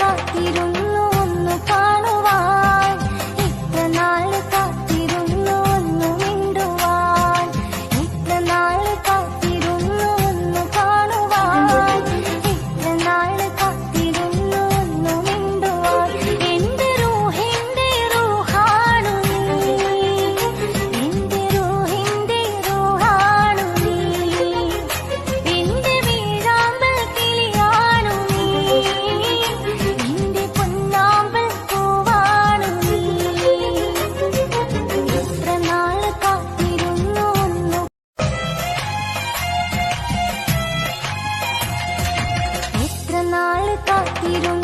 காத்திருங்க നാളെ കാത്തിരും.